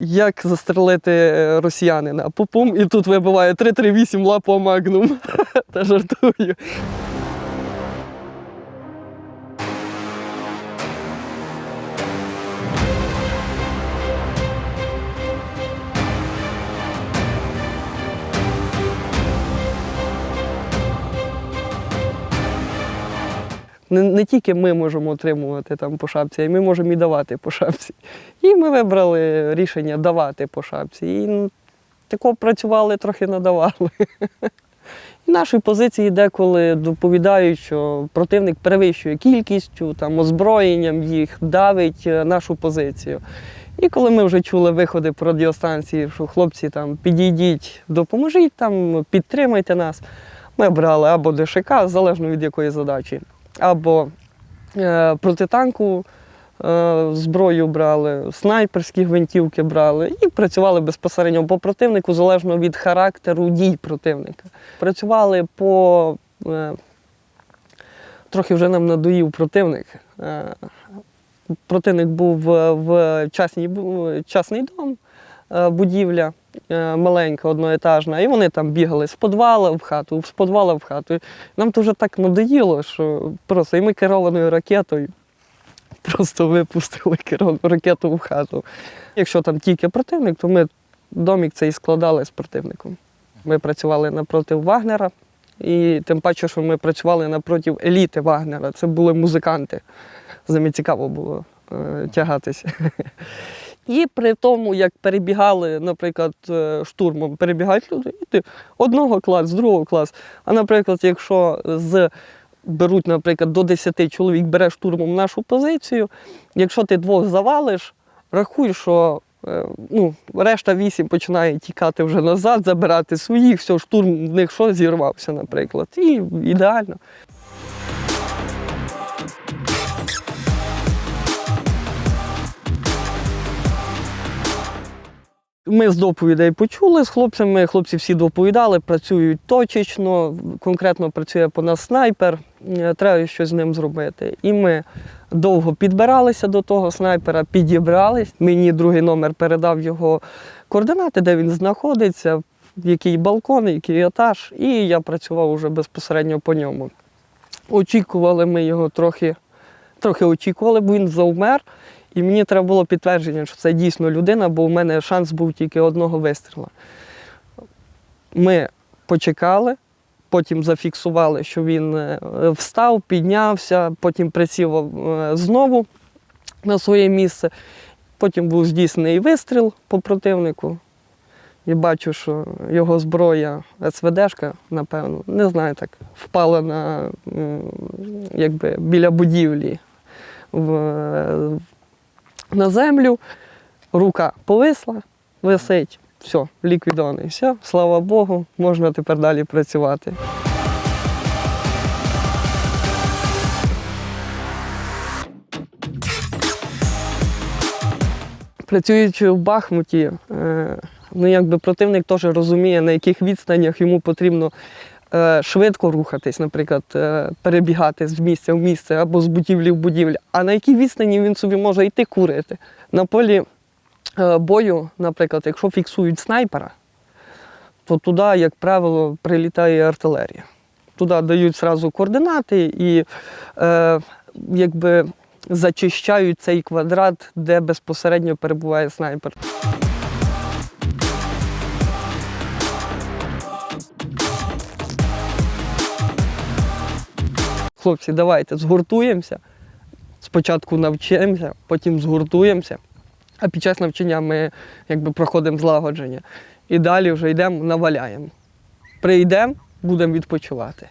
Як застрелити е, росіянина? Пупум, і тут вибиває 338 лапо магнум. Та жартую. Не, не тільки ми можемо отримувати там по шапці, а й ми можемо і давати по шапці. І ми вибрали рішення давати по шапці. І ну, тако працювали, трохи надавали. І наші позиції деколи доповідають, що противник перевищує кількістю, там, озброєнням їх, давить е, нашу позицію. І коли ми вже чули виходи по радіостанції, що хлопці там підійдіть, допоможіть, там, підтримайте нас, ми брали або ДШК, залежно від якої задачі, або е, протитанку е, зброю брали, снайперські гвинтівки брали і працювали безпосередньо по противнику, залежно від характеру дій противника. Працювали по е, трохи вже нам надоїв противник. Противник був в, частній, частний дом, будівля е, маленька, одноетажна, і вони там бігали з підвала в хату, з підвала в хату. Нам вже так надоїло, що просто і ми керованою ракетою просто випустили керовану ракету в хату. Якщо там тільки противник, то ми домік цей складали з противником. Ми працювали напроти Вагнера, і тим паче, що ми працювали напроти еліти Вагнера. Це були музиканти. З ними цікаво було е, тягатися. І при тому, як перебігали, наприклад, е, штурмом, перебігають люди, і ти одного класу, з другого класу. А наприклад, якщо з беруть, наприклад, до 10 чоловік бере штурмом нашу позицію, якщо ти двох завалиш, рахуй, що е, ну, решта вісім починає тікати вже назад, забирати своїх, все, штурм в них що зірвався, наприклад. І ідеально. Ми з доповідей почули з хлопцями. Хлопці всі доповідали, працюють точечно, конкретно працює по нас снайпер. е, Треба щось з ним зробити. І ми довго підбиралися до того снайпера, підібрались. Мені другий номер передав його координати, де він знаходиться, який балкон, який етаж. І я працював уже безпосередньо по ньому. Очікували ми його трохи, трохи очікували, бо він завмер. І мені треба було підтвердження, що це дійсно людина, бо у мене шанс був тільки одного вистріла. Ми почекали, потім зафіксували, що він е, встав, піднявся, потім присів е, знову на своє місце. Потім був здійснений вистріл по противнику. І бачу, що його зброя СВДшка, напевно, не знаю так, впала на, якби, біля будівлі в, на землю, рука повисла, висить, все, ліквідований. Все, слава Богу, можна тепер далі працювати. Працюючи в Бахмуті, е, ну якби противник теж розуміє, на яких відстанях йому потрібно швидко рухатись, наприклад, е, перебігати з місця в місце або з будівлі в будівлю, а на якій відстані він собі може йти курити. На полі е, бою, наприклад, якщо фіксують снайпера, то туди, як правило, прилітає артилерія. Туди дають зразу координати і е, якби зачищають цей квадрат, де безпосередньо перебуває снайпер. Хлопці, давайте згуртуємося. Спочатку навчимося, потім згуртуємося, а під час навчання ми якби проходимо злагодження. І далі вже йдемо, наваляємо. Прийдемо, будемо відпочивати.